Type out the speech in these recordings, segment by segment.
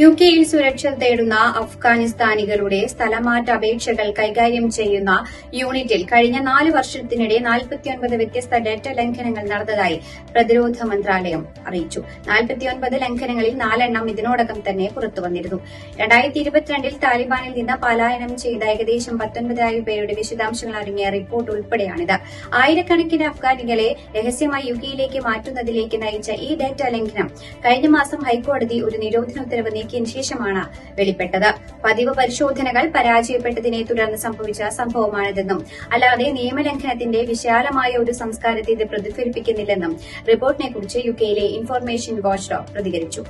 U കെയിൽ സുരക്ഷ തേടുന്ന അഫ്ഗാനിസ്ഥാനികളുടെ സ്ഥലമാറ്റ അപേക്ഷകൾ കൈകാര്യം ചെയ്യുന്ന യൂണിറ്റിൽ കഴിഞ്ഞ നാല് വർഷത്തിനിടെ നാൽപ്പത്തിയൊൻപത് വ്യത്യസ്ത ഡേറ്റ ലംഘനങ്ങൾ നടന്നതായി പ്രതിരോധ മന്ത്രാലയം അറിയിച്ചു. നാൽപ്പത്തിയൊൻപത് ലംഘനങ്ങളിൽ നാലെണ്ണം ഇതിനോടകം തന്നെ പുറത്തുവന്നിരുന്നു. രണ്ടായിരത്തി ഇരുപത്തിരണ്ടിൽ താലിബാനിൽ നിന്ന് പലായനം ചെയ്ത ഏകദേശം പത്തൊൻപതിനായിരം പേരുടെ വിശദാംശങ്ങൾ അടങ്ങിയ റിപ്പോർട്ട് ഉൾപ്പെടെയാണിത്. ആയിരക്കണക്കിന് അഫ്ഗാനികളെ രഹസ്യമായി യു കെയിലേക്ക് മാറ്റുന്നതിലേക്ക് നയിച്ച ഈ ഡേറ്റ ലംഘനം കഴിഞ്ഞ മാസം ഹൈക്കോടതി ഒരു നിരോധന ഉത്തരവ് നീക്കിയ ശേഷമാണ് വെളിപ്പെട്ടത്. പതിവ് പരിശോധനകൾ പരാജയപ്പെട്ടതിനെ തുടർന്ന് സംഭവിച്ച സംഭവമാണിതെന്നും അല്ലാതെ നിയമലംഘനത്തിന്റെ വിശാലമായ ഒരു സംസ്കാരത്തെ ഇത് പ്രതിഫലിപ്പിക്കുന്നില്ലെന്നും റിപ്പോർട്ടിനെക്കുറിച്ച് യുകെയിലെ ഇൻഫർമേഷൻ വാച്ച് പ്രതികരിച്ചു.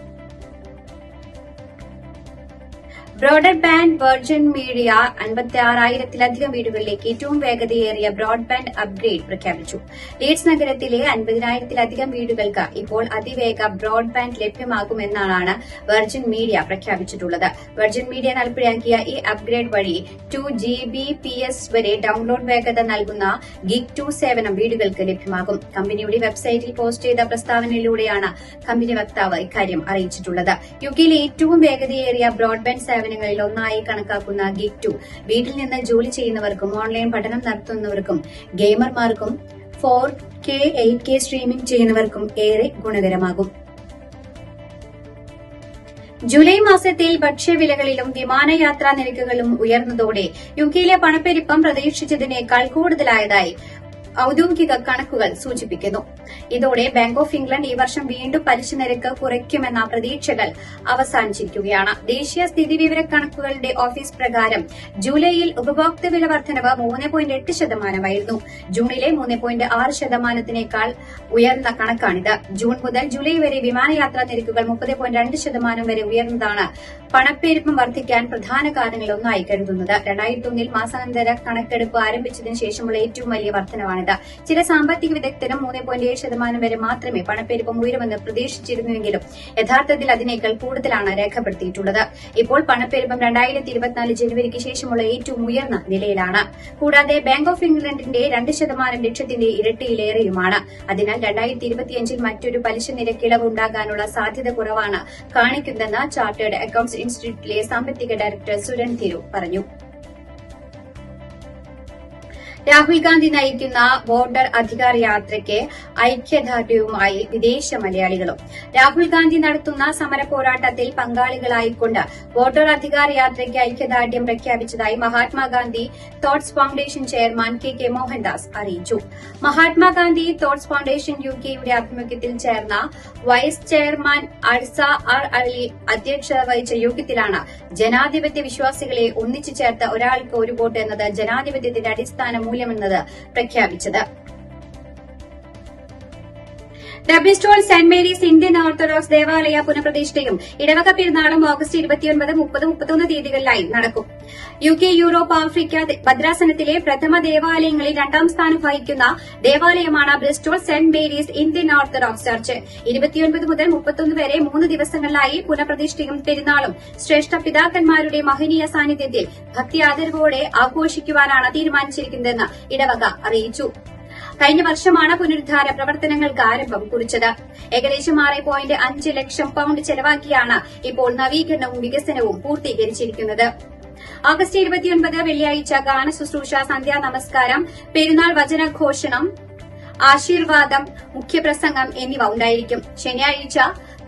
ബ്രോഡർ ബാൻഡ് വെർജിൻ മീഡിയ അൻപത്തി ആറായിരത്തിലധികം വീടുകളിലേക്ക് ഏറ്റവും വേഗതയേറിയ ബ്രോഡ്ബാൻഡ് അപ്ഗ്രേഡ് പ്രഖ്യാപിച്ചു. ലീഡ്സ് നഗരത്തിലെ അൻപതിനായിരത്തിലധികം വീടുകൾക്ക് ഇപ്പോൾ അതിവേഗ ബ്രോഡ്ബാൻഡ് ലഭ്യമാകുമെന്നാണ് വെർജിൻ മീഡിയ പ്രഖ്യാപിച്ചിട്ടുള്ളത്. വെർജിൻ മീഡിയ നടപ്പിലാക്കിയ ഈ അപ്ഗ്രേഡ് വഴി two G B P S വരെ ഡൌൺലോഡ് വേഗത നൽകുന്ന ഗിഗ് ടു സേവനം വീടുകൾക്ക് ലഭ്യമാകും. കമ്പനിയുടെ വെബ്സൈറ്റിൽ പോസ്റ്റ് ചെയ്ത പ്രസ്താവനയിലൂടെയാണ് കമ്പനി വക്താവ് ഇക്കാര്യം അറിയിച്ചിട്ടുള്ളത്. യുകെയിലെ ഏറ്റവും വേഗതയേറിയ ബ്രോഡ്ബാൻഡ് സേവനങ്ങളിൽ ഒന്നായി കണക്കാക്കുന്ന ഗിഗ് ടു. വീട്ടിൽ നിന്ന് ജോലി ചെയ്യുന്നവർക്കും ഓൺലൈൻ പഠനം നടത്തുന്നവർക്കും ഗെയിമർമാർക്കും four K eight K streaming ചെയ്യുന്നവർക്കും ഏറെ ഗുണകരമാകും. ജൂലൈ മാസത്തിൽ ഭക്ഷ്യവിലകളിലും വിമാനയാത്രാ നിരക്കുകളും ഉയർന്നതോടെ യുകെയിലെ പണപ്പെരുപ്പം പ്രതീക്ഷിച്ചതിനേക്കാൾ കൂടുതലായതായി ഔദ്യോഗിക കണക്കുകൾ സൂചിപ്പിക്കുന്നു. ഇതോടെ ബാങ്ക് ഓഫ് ഇംഗ്ലണ്ട് ഈ വർഷം വീണ്ടും പലിശ നിരക്ക് കുറയ്ക്കുമെന്ന പ്രതീക്ഷകൾ അവസാനിച്ചിരിക്കുകയാണ്. ദേശീയ സ്ഥിതിവിവര കണക്കുകളുടെ ഓഫീസ് പ്രകാരം ജൂലൈയിൽ ഉപഭോക്തൃ വില വർധനവ് മൂന്ന് പോയിന്റ് എട്ട് ശതമാനമായിരുന്നു. ജൂണിലെ മൂന്ന് പോയിന്റ് ആറ് ശതമാനത്തിനേക്കാൾ ഉയർന്ന കണക്കാണിത്. ജൂൺ മുതൽ ജൂലൈ വരെ വിമാനയാത്രാ നിരക്കുകൾ മുപ്പത് പോയിന്റ് രണ്ട് ശതമാനം വരെ ഉയർന്നതാണ് പണപ്പെരുപ്പം വർദ്ധിക്കാൻ പ്രധാന കാരണങ്ങളൊന്നായി കരുതുന്നത്. രണ്ടായിരത്തി ഒന്നിൽ മാസാന്തര കണക്കെടുപ്പ് ആരംഭിച്ചതിന് ശേഷമുള്ള ഏറ്റവും വലിയ വർധനവാണിത് ചില സാമ്പത്തിക വിദഗ്ധരും മൂന്ന് പോയിന്റ് ഏഴ് ശതമാനം വരെ മാത്രമേ പണപ്പെരുപ്പം ഉയരുമെന്ന് പ്രതീക്ഷിച്ചിരുന്നുവെങ്കിലും യഥാർത്ഥത്തിൽ അതിനേക്കാൾ കൂടുതലാണ് രേഖപ്പെടുത്തിയിട്ടുള്ളത്. ഇപ്പോൾ പണപ്പെരുപ്പം രണ്ടായിരത്തി ഇരുപത്തിനാല് ജനുവരിക്ക് ശേഷമുള്ള ഏറ്റവും ഉയർന്ന നിലയിലാണ്. കൂടാതെ ബാങ്ക് ഓഫ് ഇംഗ്ലണ്ടിന്റെ രണ്ട് ശതമാനം ലക്ഷ്യത്തിന്റെ ഇരട്ടിയിലേറെയുമാണ്. അതിനാൽ രണ്ടായിരത്തി ഇരുപത്തിയഞ്ചിൽ മറ്റൊരു പലിശ നിരക്കിളവ് ഉണ്ടാകാനുള്ള സാധ്യത കുറവാണ് കാണിക്കുന്നതെന്ന് ചാർട്ടേഡ് അക്കൌണ്ട്സ് ഇൻസ്റ്റിറ്റ്യൂട്ടിലെ സാമ്പത്തിക ഡയറക്ടർ സുരൺ തിരു പറഞ്ഞു. രാഹുൽ ഗാന്ധി നയിക്കുന്ന വോട്ടർ അധികാർ യാത്രയ്ക്ക് ഐക്യദാർഢ്യവുമായി വിദേശ മലയാളികളും. രാഹുൽ ഗാന്ധി നടത്തുന്ന സമര പോരാട്ടത്തിൽ പങ്കാളികളായിക്കൊണ്ട് വോട്ടർ അധികാർ യാത്രയ്ക്ക് ഐക്യദാർഢ്യം പ്രഖ്യാപിച്ചതായി Mahatma Gandhi thoughts foundation chairman K K Mohandas അറിയിച്ചു. മഹാത്മാഗാന്ധി തോട്ട്സ് ഫൌണ്ടേഷൻ യു കെയുടെ ആഭിമുഖ്യത്തിൽ ചേർന്ന vice chairman Arsa R Ali അധ്യക്ഷത വഹിച്ച യോഗത്തിലാണ് ജനാധിപത്യ വിശ്വാസികളെ ഒന്നിച്ചു ചേർത്ത ഒരാൾക്ക് ഒരു വോട്ട് എന്നത് ജനാധിപത്യത്തിന്റെ അടിസ്ഥാന മൂല്യമെന്നത് പ്രഖ്യാപിച്ചത്. ഡബ്ലിസ്റ്റോൾ സെന്റ് മേരീസ് ഇന്ത്യൻ ഓർത്തഡോക്സ് ദേവാലയ പുനഃപ്രതിഷ്ഠയും ഇടവക പെരുന്നാളും ഓഗസ്റ്റ് ഇരുപത്തിയൊൻപത് മുപ്പത് മുപ്പത്തൊന്ന് തീയതികളിലായി നടക്കും. യു കെ യൂറോപ്പ് ആഫ്രിക്ക ഭദ്രാസനത്തിലെ പ്രഥമ ദേവാലയങ്ങളിൽ രണ്ടാം സ്ഥാനം വഹിക്കുന്ന ദേവാലയമാണ് Bristol Saint Mary's Indian Orthodox church. ഇരുപത്തിയൊൻപത് മുതൽ മുപ്പത്തൊന്ന് വരെ മൂന്ന് ദിവസങ്ങളിലായി പുനഃപ്രതിഷ്ഠയും പെരുന്നാളും ശ്രേഷ്ഠ പിതാക്കന്മാരുടെ മഹനീയ സാന്നിധ്യത്തിൽ ഭക്തി ആദരവോടെ ആഘോഷിക്കുവാനാണ് തീരുമാനിച്ചിരിക്കുന്നതെന്ന് ഇടവക അറിയിച്ചു. കഴിഞ്ഞ വർഷമാണ് പുനരുദ്ധാര പ്രവർത്തനങ്ങൾക്ക് ആരംഭം കുറിച്ചത്. ഏകദേശം ആറ് പോയിന്റ് അഞ്ച് ലക്ഷം പൌണ്ട് ചെലവാക്കിയാണ് ഇപ്പോൾ നവീകരണവും വികസനവും പൂർത്തീകരിച്ചിരിക്കുന്നത്. ഓഗസ്റ്റ് ഇരുപത്തിയൊൻപത് വെള്ളിയാഴ്ച ഗാന ശുശ്രൂഷ സന്ധ്യാ നമസ്കാരം പെരുന്നാൾ വചനഘോഷണം ആശീർവാദം മുഖ്യപ്രസംഗം എന്നിവ ഉണ്ടായിരിക്കും. ശനിയാഴ്ച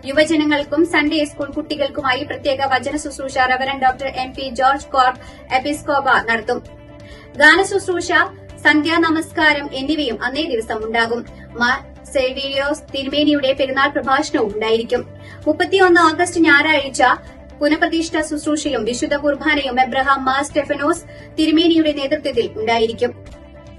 യുവജനങ്ങൾക്കും സൺഡേ സ്കൂൾ കുട്ടികൾക്കുമായി പ്രത്യേക വചന ശുശ്രൂഷ reverend doctor M P George cor episcopa നടത്തും. ഗാന ശുശ്രൂഷ സന്ധ്യാ നമസ്കാരം എന്നിവയും അന്നേ ദിവസം ഉണ്ടാകും. മാർ സെൽവീരിയോസ് തിരുമേനിയുടെ പെരുന്നാൾ പ്രഭാഷണവും ഉണ്ടായിരിക്കും. മുപ്പത്തിയൊന്ന് ഓഗസ്റ്റ് ഞായറാഴ്ച പുനഃപ്രതിഷ്ഠ ശുശ്രൂഷയും വിശുദ്ധ കുർബാനയും എബ്രഹാം മാർ സ്റ്റെഫനോസ് തിരുമേനിയുടെ നേതൃത്വത്തിൽ ഉണ്ടായിരിക്കും.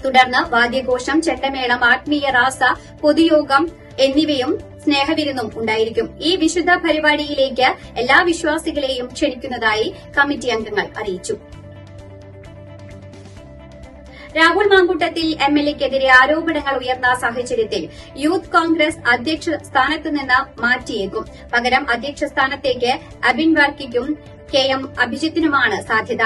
തുടർന്ന് വാദ്യഘോഷം ചെണ്ടമേളം ആത്മീയ റാസ പൊതുയോഗം എന്നിവയും സ്നേഹവിരുന്നും ഉണ്ടായിരിക്കും. ഈ വിശുദ്ധ പരിപാടിയിലേക്ക് എല്ലാ വിശ്വാസികളെയും ക്ഷണിക്കുന്നതായി കമ്മിറ്റി അംഗങ്ങൾ അറിയിച്ചു. രാഹുൽ മാങ്കൂട്ടത്തിൽ എം എൽ എക്കെതിരെ ആരോപണങ്ങൾ ഉയർന്ന സാഹചര്യത്തിൽ യൂത്ത് കോൺഗ്രസ് അധ്യക്ഷ സ്ഥാനത്ത് നിന്ന് മാറ്റിയേക്കും. പകരം അധ്യക്ഷ സ്ഥാനത്തേക്ക് അബിൻ വർക്കിക്കും കെ എം അഭിജിത്തിനുമാണ് സാധ്യത.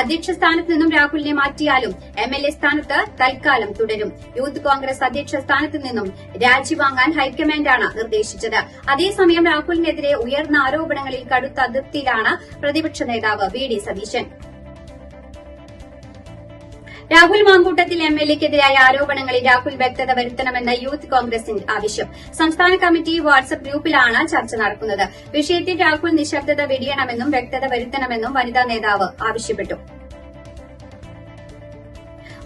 അധ്യക്ഷ സ്ഥാനത്ത് നിന്നും രാഹുലിനെ മാറ്റിയാലും എം എൽ എ സ്ഥാനത്ത് തൽക്കാലം തുടരും. യൂത്ത് കോൺഗ്രസ് അധ്യക്ഷ സ്ഥാനത്ത് നിന്നും രാജിവാങ്ങാൻ ഹൈക്കമാൻഡാണ് നിർദ്ദേശിച്ചത്. അതേസമയം രാഹുലിനെതിരെ ഉയർന്ന ആരോപണങ്ങളിൽ കടുത്ത അതിർത്തിയിലാണ് പ്രതിപക്ഷ നേതാവ് V D Satheesan. Rahul Mankoottathil M L എക്കെതിരായ ആരോപണങ്ങളിൽ രാഹുൽ വ്യക്തത വരുത്തണമെന്ന യൂത്ത് കോൺഗ്രസിന്റെ ആവശ്യം. സംസ്ഥാന കമ്മിറ്റി വാട്സ്ആപ്പ് ഗ്രൂപ്പിലാണ് ചർച്ച നടക്കുന്നത്. വിഷയത്തിൽ രാഹുൽ നിശബ്ദത വെടിയണമെന്നും വ്യക്തത വരുത്തണമെന്നും വനിതാ നേതാവ് ആവശ്യപ്പെട്ടു.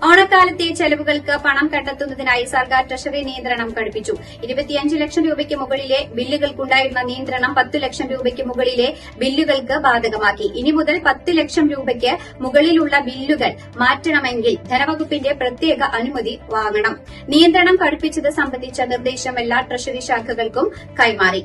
ഓണക്കാലത്തെ ചെലവുകൾക്ക് പണം കണ്ടെത്തുന്നതിനായി സർക്കാർ ട്രഷറി നിയന്ത്രണം കടുപ്പിച്ചു ഇരുപത്തിയഞ്ച് ലക്ഷം രൂപയ്ക്ക് മുകളിലെ ബില്ലുകൾക്കുണ്ടായിരുന്ന നിയന്ത്രണം പത്ത് ലക്ഷം രൂപയ്ക്ക് മുകളിലെ ബില്ലുകൾക്ക് ബാധകമാക്കി. ഇനി മുതൽ പത്ത് ലക്ഷം രൂപയ്ക്ക് മുകളിലുള്ള ബില്ലുകൾ മാറ്റണമെങ്കിൽ ധനവകുപ്പിന്റെ പ്രത്യേക അനുമതി വാങ്ങണം. നിയന്ത്രണം കടുപ്പിച്ചത് സംബന്ധിച്ച നിർദ്ദേശം എല്ലാ ട്രഷറി ശാഖകൾക്കും കൈമാറി.